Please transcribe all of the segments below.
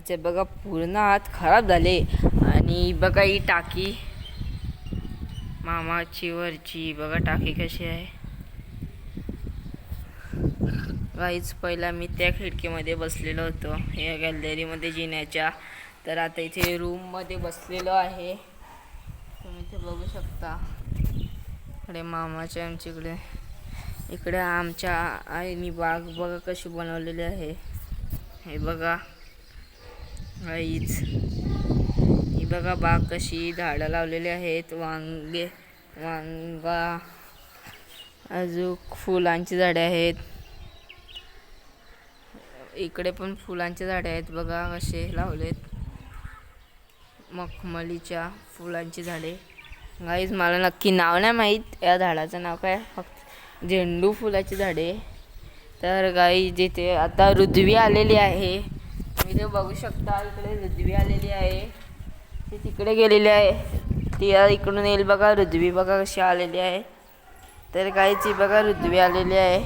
गाईचे बघा पूर्ण हात खराब झाले. आणि बघा ही टाकी. मामाची वरची. बघा टाकी कशी आहे. काहीच पहिला मी त्या खिडकीमध्ये बसलेलो होतो. या गॅलरीमध्ये जिन्याच्या. तर आता इथे रूममध्ये बसलेलो आहे. तुम्ही इथे बघू शकता. इकडे मामाच्या आमच्याकडे. इकडे आमच्या आईनी बाग बघा कशी बनवलेली आहे. हे बघा. गाईच ही बघा बाग कशी झाडं लावलेली आहेत. वांगे वांगा अजून फुलांची झाडे आहेत. इकडे पण फुलांचे झाडे आहेत बघा कसे लावलेत. मखमलीच्या फुलांची झाडे. गाईज मला नक्की नाव नाही माहीत. या झाडाचं नाव काय? फक्त झेंडू फुलाची झाडे. तर गाई जिथे आता रुद्वी आलेली आहे तुम्ही ते बघू शकता इकडे रुजवी आलेली आहे. ती तिकडे गेलेली आहे. ती इकडून येईल बघा रुजवी बघा कशी आलेली आहे. तर गाईची बघा रुजवी आलेली आहे.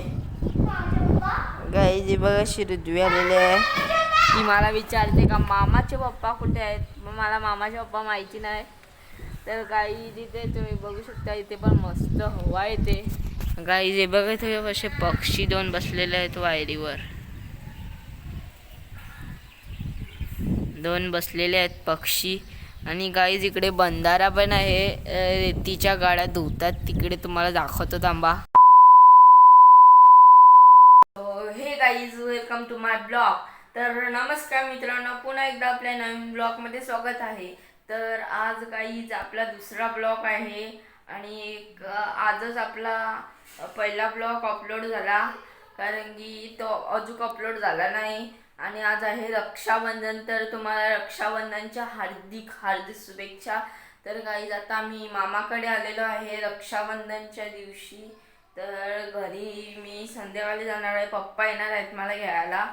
गाईची बघा अशी रुजवी आलेली आहे. ती मला विचारते का मामाचे पप्पा कुठे आहेत? मग मला मामाचे पप्पा माहिती नाही. तर गाई तिथे तुम्ही बघू शकता इथे पण मस्त हवा येते गाई जे बघा ते असे पक्षी दोन बसलेले आहेत वायरीवर. दोन बसलेले आहेत पक्षी. आणि गाईज इकडे बंधारा पण आहे. रेतीच्या गाड्या धुतात. तिकडे तुम्हाला दाखवतो थांबा. हो, hey guys welcome to my blog तर नमस्कार मित्रांनो पुन्हा एकदा आपल्या नवीन ब्लॉगमध्ये स्वागत आहे. तर आज गाईज आपला दुसरा ब्लॉग आहे. आणि एक, आजच आपला पहिला ब्लॉग अपलोड झाला. कारण की तो अजून अपलोड झाला नाही. आणि आज आहे रक्षाबंधन तर तुम्हाला रक्षाबंधनच्या हार्दिक हार्दिक शुभेच्छा. तर गाईज आता मी मामाकडे आलेलो आहे रक्षाबंधनच्या दिवशी. तर घरी मी संध्याकाळी जाणार आहे. पप्पा येणार आहेत मला घ्यायला.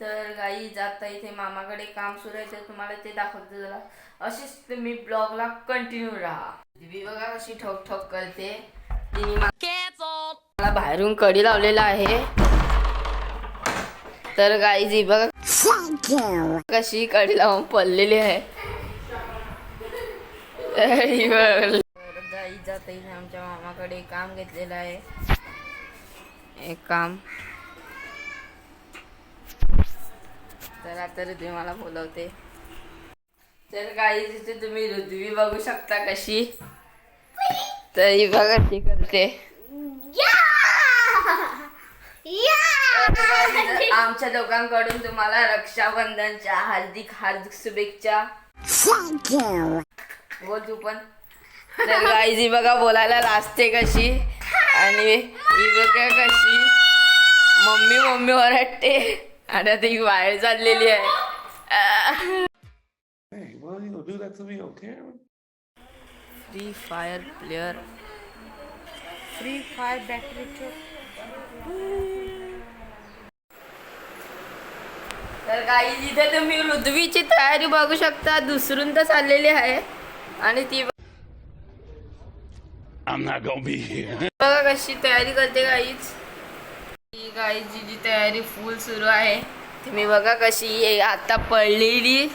तर गाई जाता इथे मामाकडे काम सुरू आहे तर तुम्हाला ते दाखवतो जरा. अशीच तुम्ही ब्लॉगला कंटिन्यू राहा. दिवी बघा कशी ठोक ठोक करते तिने मला बाहेरून कडी लावलेला आहे. तर गाई जी बघा कशी कडी लावून पडलेली आहे. ही गाई जाता आमच्या मामाकडे काम घेतलेलं आहे. एक काम. तर आता ऋद्वी मला बोलवते. तर गाई तिथे तुम्ही ऋद्वी बघू शकता कशी. तर ही बघा ती करते. आमच्या दोघांकडून तुम्हाला रक्षाबंधनच्या हार्दिक हार्दिक शुभेच्छा. बोल तू पण. तर गाईजी बघा बोलायला लाजते कशी. आणि ही बघा कशी. मम्मी मम्मी ओरडते. आणि आता ही बाहेर चाललेली आहे? Free fire player free fire battery तर काही जिथे तुम्ही पृथ्वीची तयारी बघू शकता. दुसरून तर चाललेली आहे. आणि ती I'm not gonna be here. बघा कशी तयारी करते गाईच. ही गाईची जी तयारी फुल सुरू आहे. तुम्ही बघा कशी. आता पडलेली.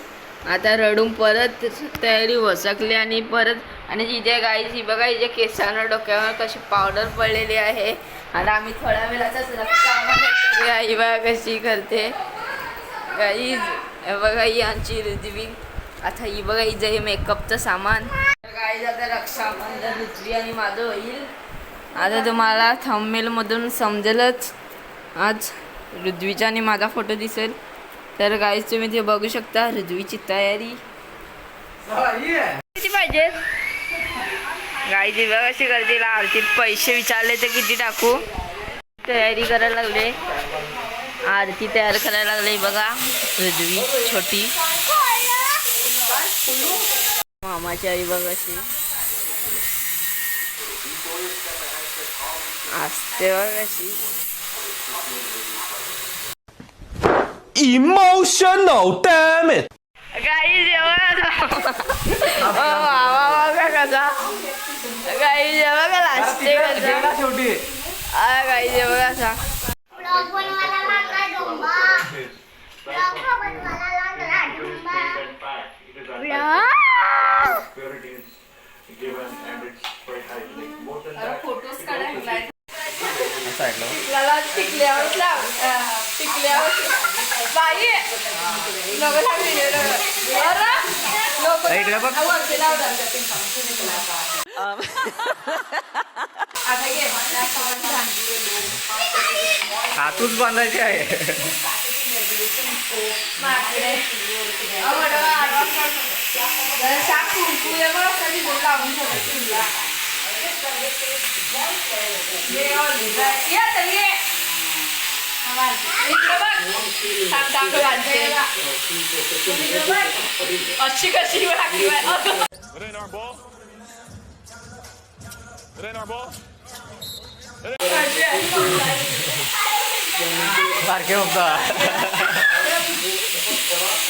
आता रडून परत तयारी वसकली आणि परत आणि जिथे गाईच ही बघा हिच्या केसांवर डोक्यावर कशी पावडर पडलेली आहे. आता आम्ही थोड्या वेळातच रक्षा ही बघा कशी करते. गाईज हे बघा ही आमची ऋतवी आता ही बघा हिचं हे मेकअपचं सामान. गाई आता रक्षाबंधन ऋतवी आणि माझं होईल. आता तुम्हाला थंबमेलमधून समजेलच. आज ऋद्वीचा आणि माझा फोटो दिसेल. तर गाईज तुम्ही ते बघू शकता ऋद्वीची तयारी. किती पाहिजे? गाई ती कशी करते आरतीत पैसे विचारले तर किती टाकू? तयारी करायला लागले. आरती तयार करायला लागली बघा. ऋद्वी छोटी. मामाची आई बघ अशी. असते बघ अशी. Emotional, damn it! गाई जेवण. मामा बघा कसा. गाई जेव्हा का कसा. शेवटी. आ गाई जेव्हा कसा. ऐकलं टिकल्याला टिकल्यावर लाव. टिकल्यावर. बाई नको लाव. अरे, इकडे बघ. वरती लाव हातूच बांधायची आहे. शाप कुंकू लावून तुला. ये, ऑल. ये, चल, ये. इकडे बघ. थांब, थांब, घालते. अशी कशी लागली बाई. अगं. It ain't our ball. It ain't our ball. अशी आहे. सारखे होता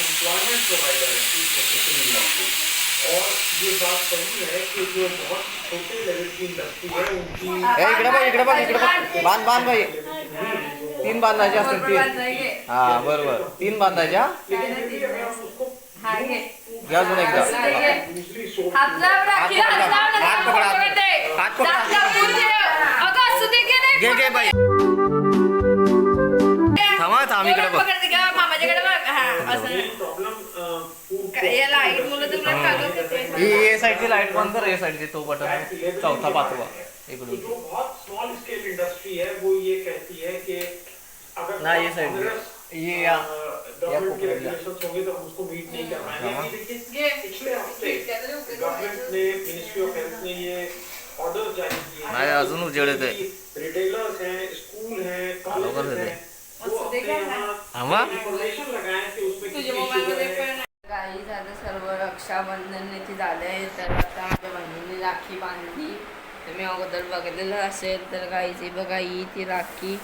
employment provider है और ये बात सही है कि जो बहुत छोटे लेवल की इंडस्ट्री है उनकी ए इकडे बघ इकडे बघ इकडे बघ बांध बांध बाई तीन बांधायचे असतील तीन। हा बरोबर। तीन बांधायच्या? हा, घे. घे अजून एकदा. हात पकडा, हात पकडा. घे घे बाई. ही. ए साईडची लाइट बंद कर ए साईडची तो बटन चौथा पाचवा. इकडून. जो बहुत स्मॉल स्केल इंडस्ट्री है वो ये कहती है कि अगर ना ये साइड। ये या गवर्नमेंट के रेगुलेशंस होंगे तो हम उसको मीट नहीं कर पाएंगे। अभी देखिए पिछले हफ्ते गवर्नमेंट ने मिनिस्ट्री ऑफ हेल्थ ने ये ऑर्डर जारी किए नाही अजून उजेड येते रिटेलर्स हैं स्कूल हैं से हैं वो अपने यहाँ इन्फॉर्मेशन लगाएं कि उसमें काही झालं सर्व रक्षाबंधन इथे झालंय. तर आता माझ्या बहिणीने राखी बांधली. तुम्ही अगोदर बघितलेलं असेल तर गाईची बघा ही ती राखी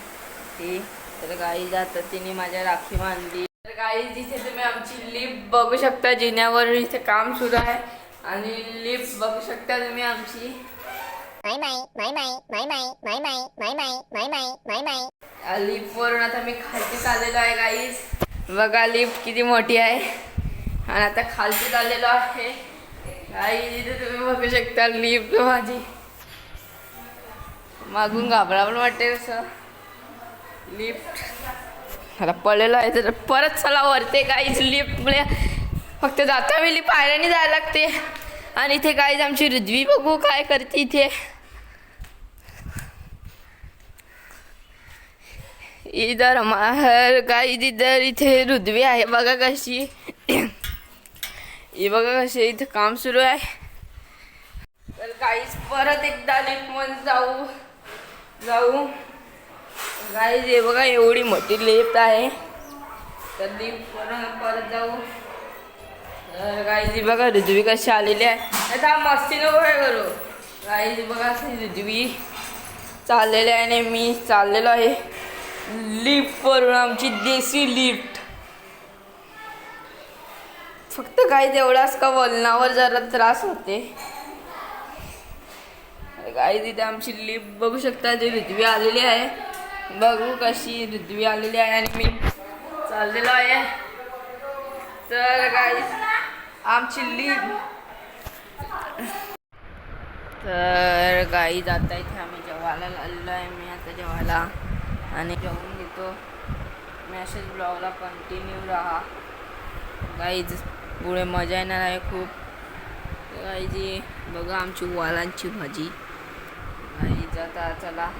ती. तर गाई जातात तिने माझ्या राखी बांधली. तर गाई तिथे तुम्ही आमची लिफ्ट बघू शकता जिन्यावर इथे काम सुरू आहे. आणि लिफ्ट बघू शकता तुम्ही आमची. लिफ्ट वरून आता मी खालती चाललेलो आहे गाईज. बघा लिफ्ट किती मोठी आहे. आणि आता खालतीत आलेलो आहे. आई इथे तुम्ही बघू शकता लिफ्ट माझी. मागून घाबरा पण वाटते कसं लिफ्ट मला पडलेलो आहे तर परत चला वरते काहीच लिफ्ट म्हणजे फक्त जाता वेळी पायऱ्याने जायला लागते. आणि इथे काहीच आमची रिद्वी बघू काय करते इथे. इधर हमार काही इधर इथे रुद्वी आहे बघा कशी. हे बघा कसे इथं काम सुरू आहे. तर काहीच परत एकदा लिफ्टमध्ये जाऊ. जाऊ. गाईज हे बघा एवढी मोठी लिफ्ट आहे. तर लिफ्ट परत परत जाऊ. तर गाईज बघा रुद्वी कशी आलेली आहे. आता मस्ती नको काय करू. गाईज बघा अशी चाललेली आहे आणि मी चाललेलो आहे. लिफ्ट वरून आमची देसी लिफ्ट फक्त काही तेवढाच का वलनावर जरा त्रास होते. काही तिथे आमची लिप बघू शकता जी ऋद्वी आलेली आहे. बघू कशी ऋद्वी आलेली आहे आणि मी चाललेलो आहे. तर काही आमची लिप तर गाई जाता इथे आम्ही जेवायला आलेलो आहे. मी आता जेवायला आणि जेवून घेतो. मॅसेज ब्लॉगला कंटिन्यू राहा. गाईज पुढे मजा येणार आहे खूप. गाईजी बघा आमची वालांची भाजी. आई जाता चला.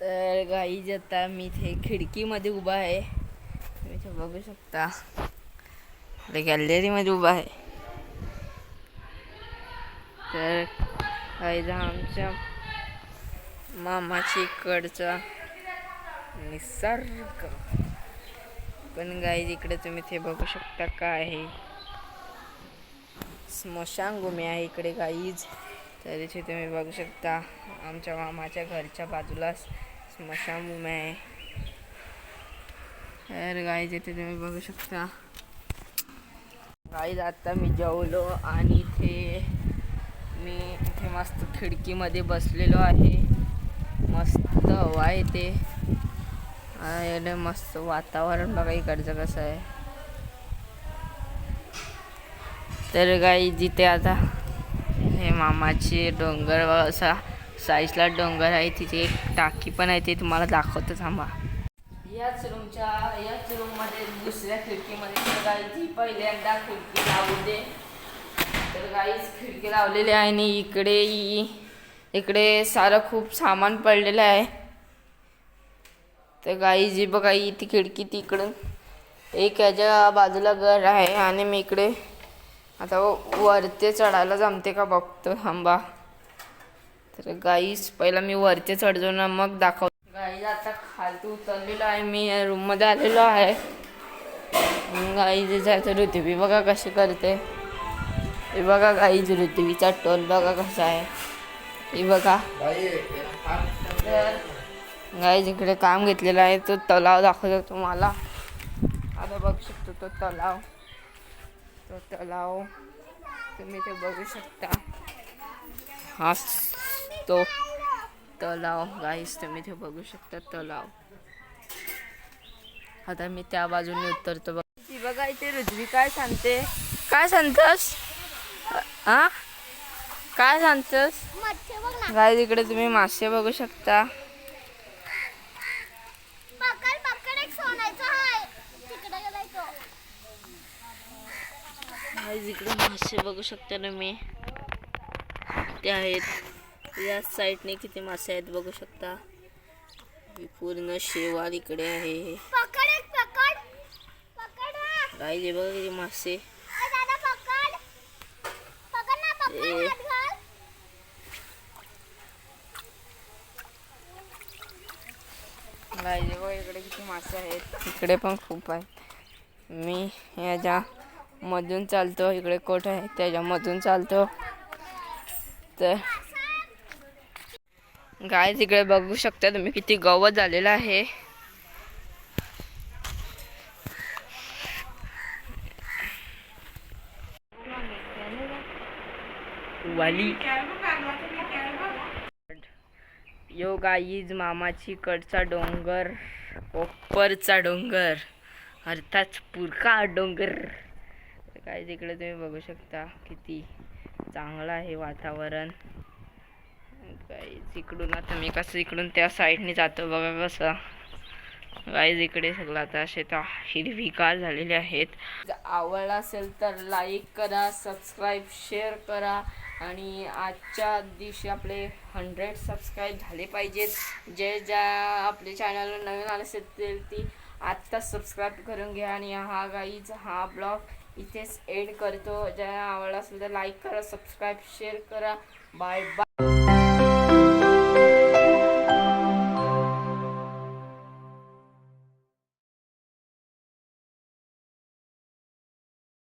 तर गाई जाता मी इथे खिडकीमध्ये उभा आहे. तुम्ही इथे बघू शकता. गॅलरीमध्ये उभा आहे. तर गाईज आमच्या मामाची इकडचा निसर्ग. पण गाईज इकडे तुम्ही ते बघू शकता काय आहे. स्मशानभूमी आहे इकडे गाईज तर इथे तुम्ही बघू शकता आमच्या मामाच्या घरच्या बाजूला स्मशानभूमी आहे. तर गाईज इथे तुम्ही बघू शकता. गाईज आत्ता मी जेवलो आणि इथे मी इथे मस्त खिडकीमध्ये बसलेलो आहे. मस्त हवा येते एवढे मस्त वातावरण बघा इकडचं कसं आहे. तर गाई जिथे आता हे मामाचे डोंगर असा साईजला डोंगर आहे तिथे एक टाकी पण आहे ते तुम्हाला दाखवतो थांबा. याच रूमच्या याच रूममध्ये दुसऱ्या खिडकीमध्ये तर गाईची पहिल्यांदा खिडकी लावू दे. तर गाईच खिडकी लावलेली आहे आणि इकडे इकडे सारं खूप सामान पडलेलं आहे. तर गाई जी बघा ती खिडकी तिकडून एक याच्या बाजूला घर आहे आणि मी इकडे आता वरते चढायला जमते का बघतो. थांबा. तर गाईस पहिला मी वरते चढतो ना मग दाखव गाई आता खालती उतरलेलो आहे मी रूममध्ये आलेलो आहे. गाई जायचं ऋतुवी बघा कशी करते. बघा बघा जी ऋतुवीचा टोल बघा कसा आहे. हे बघा. गाय जिकडे काम घेतलेलं आहे. तो तलाव दाखवतो तुम्हाला. आता बघू शकतो तो तलाव. तो तलाव तुम्ही ते बघू शकता. हा तो तलाव. गाईस तुम्ही ते बघू शकता तलाव. आता मी त्या बाजूने उतरतो बघ. ती बघा इथे रुजवी काय सांगते? काय सांगतस? हा? काय सांगतस? गाय तिकडे तुम्ही मासे बघू शकता. इकडे मासे बघू शकता तुम्ही ते आहेत. या साईडने किती मासे आहेत बघू शकता. ही पूर्ण शेवाल इकडे आहे. हे. बघा किती मासे ए दादा पकड पकड ना पकड ए. हात घाल गाईज हे बघा इकडे किती मासे आहेत. इकडे पण खूप आहेत मी ह्याच्या मधून चालतो इकडे कोट आहे त्याच्यामधून चालतो. तर गाय तिकडे बघू शकता तुम्ही किती गवत झालेलं आहे. वाली. यो गाईज मामाची कडचा डोंगर ओपरचा डोंगर. अर्थात पुरका डोंगर. काय तिकडे तुम्ही बघू शकता किती चांगलं आहे वातावरण. काय इकडून आता मी कसं इकडून त्या साईडने जातो बघा कसं. गाईज इकडे सगळं आता शेता हिरवीगार झालेले आहेत. जर आवडला असेल तर लाईक करा सबस्क्राईब शेअर करा. आणि आजच्या दिवशी आपले हंड्रेड सबस्क्राईब झाले पाहिजेत. जे ज्या आपल्या चॅनलवर नवीन आले असेल ती आत्ताच सबस्क्राईब करून घ्या आणि हा गाईज हा ब्लॉग इथेच एड करतो. ज्या आवडला असेल तर लाईक करा सबस्क्राईब शेअर करा. Bye bye